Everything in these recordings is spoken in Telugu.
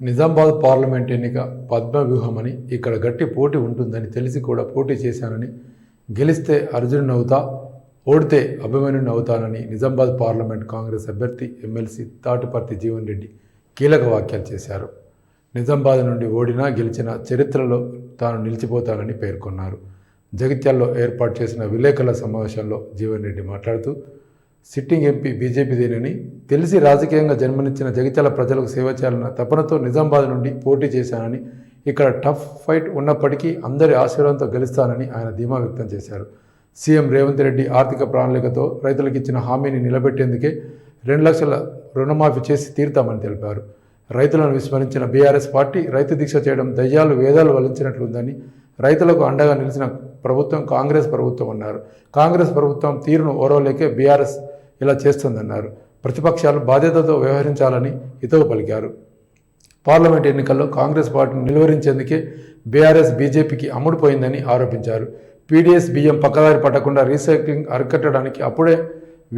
నిజామాబాద్ పార్లమెంట్ ఎన్నిక పద్మవ్యూహమని ఇక్కడ గట్టి పోటీ ఉంటుందని తెలిసి కూడా పోటీ చేశానని గెలిస్తే అర్జునుని అవుతా ఓడితే అభిమన్యుని అవుతానని నిజామాబాద్ పార్లమెంట్ కాంగ్రెస్ అభ్యర్థి ఎమ్మెల్సీ తాటిపర్తి జీవన్ రెడ్డి కీలక వ్యాఖ్యలు చేశారు. నిజామాబాద్ నుండి ఓడినా గెలిచిన చరిత్రలో తాను నిలిచిపోతానని పేర్కొన్నారు. జగిత్యాల్లో ఏర్పాటు చేసిన విలేకరుల సమావేశంలో జీవన్ రెడ్డి మాట్లాడుతూ సిట్టింగ్ ఎంపీ బీజేపీదేనని తెలిసి రాజకీయంగా జన్మనిచ్చిన జగిత్యాల ప్రజలకు సేవ చేయాలన్న తపనతో నిజామాబాద్ నుండి పోటీ చేశానని ఇక్కడ టఫ్ ఫైట్ ఉన్నప్పటికీ అందరి ఆశీర్వాదంతో గెలుస్తానని ఆయన ధీమా వ్యక్తం చేశారు. సీఎం రేవంత్ రెడ్డి ఆర్థిక ప్రణాళికతో రైతులకు ఇచ్చిన హామీని నిలబెట్టేందుకే రెండు లక్షల రుణమాఫీ చేసి తీరుతామని తెలిపారు. రైతులను విస్మరించిన బీఆర్ఎస్ పార్టీ రైతు దీక్ష చేయడం దయ్యాలు వేదాలు వలించినట్లుందని రైతులకు అండగా నిలిచిన ప్రభుత్వం కాంగ్రెస్ ప్రభుత్వం అన్నారు. కాంగ్రెస్ ప్రభుత్వం తీరును ఓరవలేకే బీఆర్ఎస్ ఇలా చేస్తుందన్నారు. ప్రతిపక్షాలు బాధ్యతతో వ్యవహరించాలని హితవు పలికారు. పార్లమెంట్ ఎన్నికల్లో కాంగ్రెస్ పార్టీని నిలువరించేందుకే బీఆర్ఎస్ బీజేపీకి అమ్ముడుపోయిందని ఆరోపించారు. పీడీఎస్ బియ్యం పక్కదారి పట్టకుండా రీసైక్లింగ్ అరికట్టడానికి అప్పుడే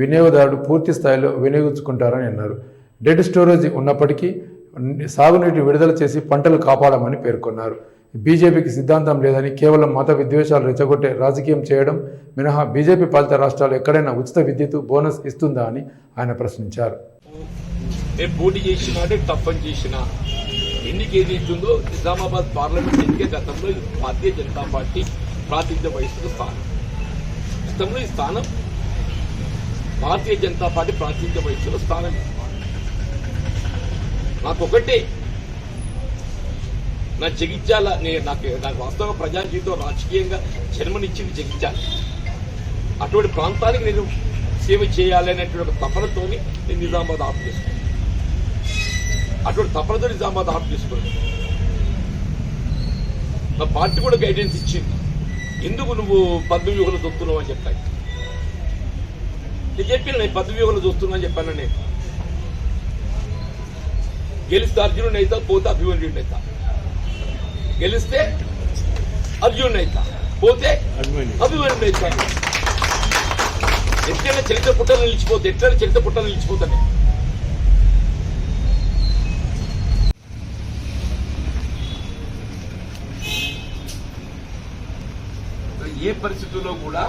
వినియోగదారుడు పూర్తి స్థాయిలో వినియోగించుకుంటారని అన్నారు. డెడ్ స్టోరేజ్ ఉన్నప్పటికీ సాగునీటి విడుదల చేసి పంటలు కాపాడమని పేర్కొన్నారు. బీజేపీకి సిద్ధాంతం లేదని కేవలం మత విద్వేషాలు రెచ్చగొట్టే రాజకీయం చేయడం మినహా బీజేపీ పాలిత రాష్ట్రాలు ఎక్కడైనా ఉచిత విద్యుత్ బోనస్ ఇస్తుందా అని ఆయన ప్రశ్నించారు. నేను పోటీ చేసినాడే తప్పని చేసిన. ఎన్నిక ఏదైతుందో నిజామాబాద్ పార్లమెంట్ ఎన్నిక గతంలో భారతీయ జనతా పార్టీ ప్రాతినిధ్యం వహిస్తున్న స్థానం. గతంలో ఈ స్థానం భారతీయ జనతా పార్టీ ప్రాతినిధ్యం వహిస్తున్న స్థానం నాకు నా జగించాల నేను నాకు నాకు వాస్తవంగా ప్రజా జీవితం రాజకీయంగా జన్మనిచ్చింది జగించాలి అటువంటి ప్రాంతానికి నేను సేవ చేయాలి అనేటువంటి ఒక తపనతోని నేను నిజామాబాద్ ఆఫ్ చేసుకున్నాను అటువంటి తపనతో నిజామాబాద్ ఆఫ్ చేసుకున్నాను నా పార్టీ కూడా గైడెన్స్ ఇచ్చింది. ఎందుకు నువ్వు పద్మవ్యూహంలో చూస్తున్నావు అని చెప్పాను. నేను చెప్పిన నేను పద్మవ్యూహంలో చూస్తున్నా అని చెప్పాను నేను. గెలిస్తే అర్జునుడు అవుతా పోతే అభిమన్యుడు అవుతా గెలిస్తే అర్జునుడు అవుతా పోతే అభిమన్యుడు అవుతా ఎట్లైనా చరిత్ర పుట్టలు నిలిచిపోతే ఎట్లైనా చరిత్ర పుట్టలు నిలిచిపోతాను ఏ పరిస్థితుల్లో కూడా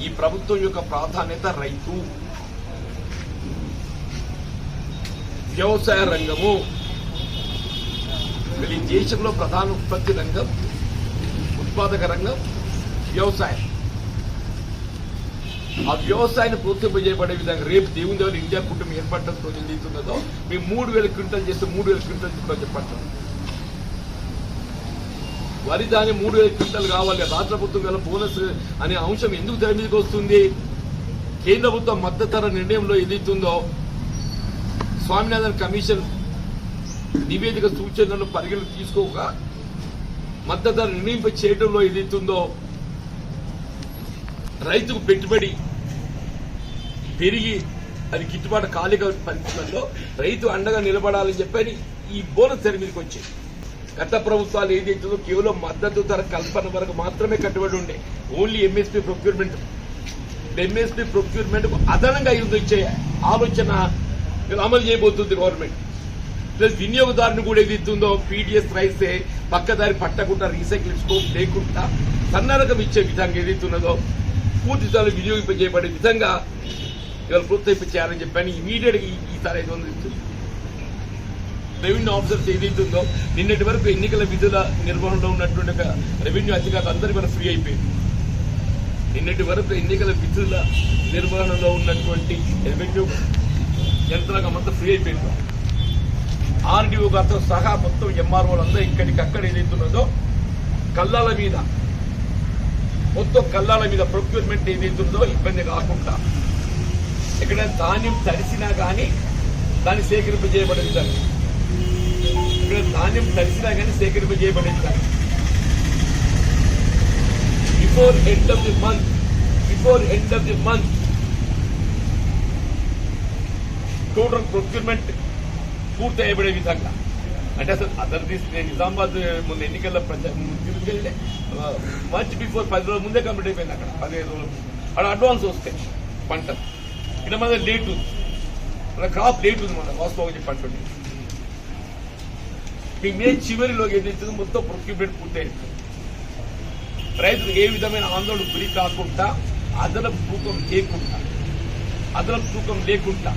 ఈ ప్రభుత్వం యొక్క ప్రాధాన్యత రైతు వ్యవసాయ రంగము వీళ్ళ ఈ దేశంలో ప్రధాన ఉత్పత్తి రంగం ఉత్పాదక రంగం వ్యవసాయం. ఆ వ్యవసాయాన్ని ప్రోత్సహింపజేయబడే విధంగా రేపు దేవుని దగ్గర ఇండియా కుటుంబం ఏర్పడటం రోజు జరుగుతున్నదో మేము మూడు వేల క్వింటల్ చేస్తే మూడు వేల క్వింటల్ కూడా వరి దాని మూడు వేల క్వింటల్ కావాలి రాష్ట్ర ప్రభుత్వం గల బోనస్ అనే అంశం ఎందుకు తెర మీదకి వస్తుంది? కేంద్ర ప్రభుత్వం మద్దతు ధర నిర్ణయంలో ఏదైతుందో స్వామినాథన్ కమిషన్ నివేదిక సూచనలను పరిగణ తీసుకోక మద్దతు నిర్ణయింప చేయడంలో ఏదైతుందో రైతుకు పెట్టుబడి పెరిగి అది గిట్టుబాటు కాలిక పరిస్థితుల్లో రైతు అండగా నిలబడాలని చెప్పని ఈ బోనస్ తెర మీదకి వచ్చేది గత ప్రభుత్వాలు ఏదైతుందో కేవలం మద్దతు ధర కల్పన వరకు మాత్రమే కట్టుబడి ఉండే. Only MSP procurement MSP procurement అదనంగా ఇది వచ్చే ఆలోచన అమలు చేయబోతుంది గవర్నమెంట్. ప్లస్ వినియోగదారుని కూడా ఏది ఇస్తుందో పీడిఎస్ రైసే పక్కదారి పట్టకుండా రీసైకిల్ స్కోప్ లేకుండా సన్నరకం ఇచ్చే విధంగా ఏదైతున్నదో పూర్తి స్థాయిలో వినియోగింపజేయబడే విధంగా ఇవాళ ప్రోత్సహింప చేయాలని చెప్పని ఇమీడియట్గా ఈ- ఈసారి ఐదు వందలు ఇస్తుంది. రెవెన్యూ ఆఫీసర్స్ ఏదైతుందో నిన్నటి వరకు ఎన్నికల విధుల నిర్వహణలో ఉన్నటువంటి ఒక రెవెన్యూ అధికారులు అందరి వరకు ఫ్రీ అయిపోయింది నిన్నటి వరకు ఎన్నికల విధుల నిర్వహణలో ఉన్నటువంటి రెవెన్యూ యంత్రాంగం అంతా ఫ్రీ అయిపోయింది. ఆర్డీఓ గారితో సహా మొత్తం ఎంఆర్ఓలందరూ ఇక్కడికి అక్కడ ఏదైతున్నదో కళ్ళాల మీద మొత్తం కళ్ళాల మీద ప్రొక్యూర్మెంట్ ఏదైతుందో ఇబ్బంది కాకుండా ఇక్కడ ధాన్యం తడిసినా కానీ దాన్ని సేకరింప విధంగా ఇక్కడ ధాన్యం తడిసినా కానీ సేకరింప విధంగా before end of the month before end of the month total procurement పూర్తి అయ్యబడే విధంగా. అంటే అసలు అదర్ దిస్ నిజామాబాద్ ముందు ఎన్నికల్లో ప్రజా మచ్ మంచి బిఫోర్ పది రోజుల ముందే కంప్లీట్ అయిపోయింది అక్కడ. పదిహేను రోజులు అక్కడ అడ్వాన్స్ వస్తాయి పంటలు ఇక్కడ మన లేట్ ఉంది. మన క్రాప్ లేట్ ఉంది మన వాస్తవం చెప్పండి ఈ మే చివరిలో ఏదైతే మొత్తం ప్రొక్యూర్మెంట్ పూర్తయింది రైతులు ఏ విధమైన ఆందోళన గురి కాకుండా అదనపు తూకం లేకుండా అదనపు తూకం లేకుండా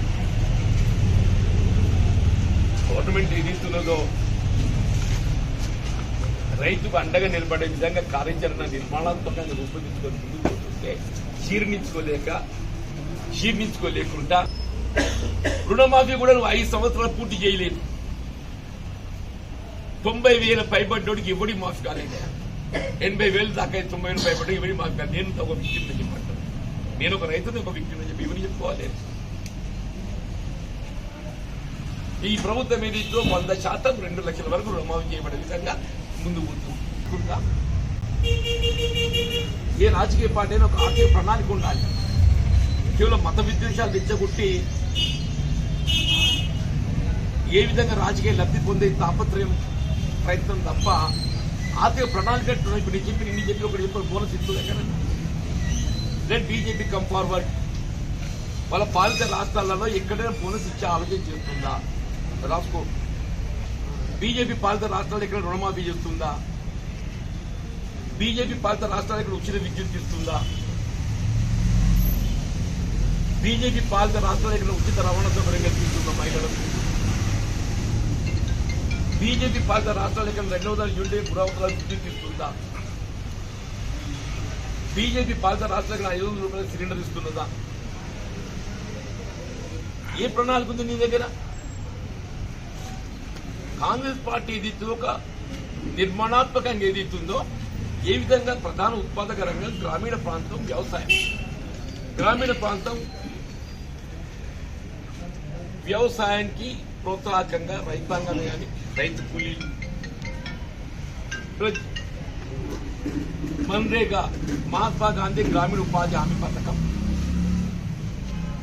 గవర్నమెంట్ ఏదైతున్నదో రైతుకు అండగా నిలబడే విధంగా కార్యాచరణ నిర్మాణాత్మకంగా రూపొందించుకొని ముందుకు పోతుంటే క్షీర్ణించుకోలేక క్షీర్ణించుకోలేకుండా రుణమాఫీ కూడా నువ్వు ఐదు సంవత్సరాలు పూర్తి చేయలేదు తొంభై వేల పైబడ్డోడికి ఎవడి మాఫీ కాలేదు? ఎనభై వేలు దాకా తొంభై వేలు పైబడ్డ ఎవడి మాఫీ కాలేదు? నేను ఒక వ్యక్తిని చెప్పంటాను నేను ఒక రైతుని ఒక వ్యక్తిని చెప్పి ఎవరిని చెప్పుకోవాలి? ఈ ప్రభుత్వం ఏదైతే వంద శాతం రెండు లక్షల వరకు రుణమాఫీ చేయబడే విధంగా ముందు పోతుందా ఏ రాజకీయ పార్టీ అయినా ఒక ఆర్థిక ప్రణాళిక ఉండాలి. కేవలం మత విద్వేషాలు తెచ్చగొట్టి ఏ విధంగా రాజకీయ లబ్ధి పొందే తాపత్రయం ప్రయత్నం తప్ప ఆర్థిక ప్రణాళిక ఇప్పుడు నేను చెప్పి ఇన్ని చెప్పి ఒకటి చెప్పి బోనస్ ఇస్తుంది కానీ లెట్ బీజేపీ కమ్ ఫార్వర్డ్ వాళ్ళ పాలిత రాష్ట్రాలలో ఎక్కడైనా బోనస్ ఇచ్చే ఆలోచన చేస్తుందా? రాసుకో. బీజేపీ పాలిత రాష్ట్రాలు ఇక్కడ రుణమాఫీ చేస్తుందా? బీజేపీ పాలిత రాష్ట్రాలు ఇక్కడ ఉచిత విద్యుత్ ఇస్తుందా? బీజేపీ పాలిత రాష్ట్రాలు ఇక్కడ ఉచిత రవాణా సౌకర్యం కల్పిస్తుందా మహిళలకు? బీజేపీ పాలిత రాష్ట్రాలు ఇక్కడ రెండవ దాని యూనిట్ పురావతుల విద్యుత్ ఇస్తుందా? బీజేపీ పాలిత రాష్ట్రాలకు ఐదు వందల రూపాయల సిలిండర్ ఇస్తున్నదా? ఏ ప్రణాళిక ఉంది నీ దగ్గర? కాంగ్రెస్ పార్టీ ఏదైతే ఒక నిర్మాణాత్మకంగా ఏదైతుందో ఏ విధంగా ప్రధాన ఉత్పాదక రంగం గ్రామీణ ప్రాంతం వ్యవసాయం. గ్రామీణ ప్రాంతం వ్యవసాయానికి ప్రోత్సాహకంగా రైతాంగం కానీ రైతు కూలీలు మన్రేగా మహాత్మా గాంధీ గ్రామీణ ఉపాధి హామీ పథకం.